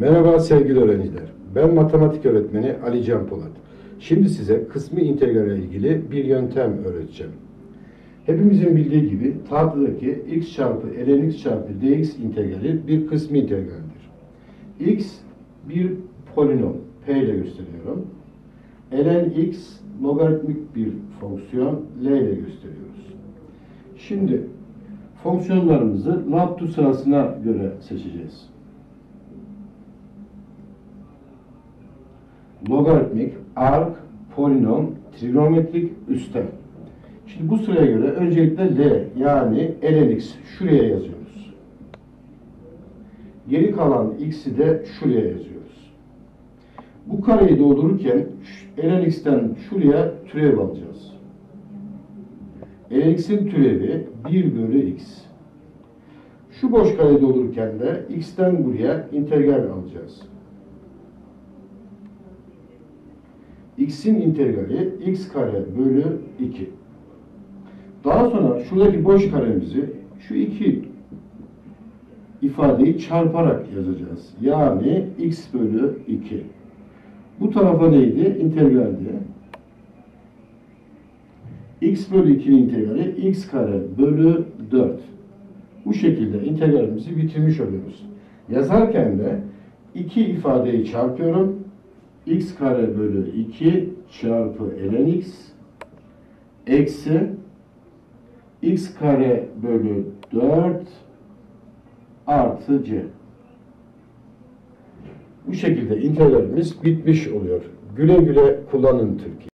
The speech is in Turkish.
Merhaba sevgili öğrenciler. Ben matematik öğretmeni Ali Can Polat. Şimdi size kısmi integrale ilgili bir yöntem öğreteceğim. Hepimizin bildiği gibi tahtadaki x çarpı ln x çarpı dx integrali bir kısmi integraldir. x bir polinom, p ile gösteriyorum. ln x logaritmik bir fonksiyon, l ile gösteriyoruz. Şimdi fonksiyonlarımızı Laptu sırasına göre seçeceğiz. Logaritmik, ark, polinom, trigonometrik, üstel. Şimdi bu sıraya göre öncelikle L yani ln x şuraya yazıyoruz. Geri kalan x'i de şuraya yazıyoruz. Bu kareyi doldururken şu- ln x'ten şuraya türev alacağız. ln x'in türevi 1 bölü x. Şu boş kareyi doldururken de x'ten buraya integral alacağız. X'in integrali x kare bölü 2. Daha sonra şuradaki boş karemizi şu iki ifadeyi çarparak yazacağız. Yani x bölü 2. Bu tarafa neydi? İntegraldi. x bölü 2'nin integrali x kare bölü 4. Bu şekilde integralimizi bitirmiş oluyoruz. Yazarken de iki ifadeyi çarpıyorum x kare bölü 2 çarpı ln x eksi x kare bölü 4 artı c. Bu şekilde integralimiz bitmiş oluyor. Güle güle kullanın Türkiye.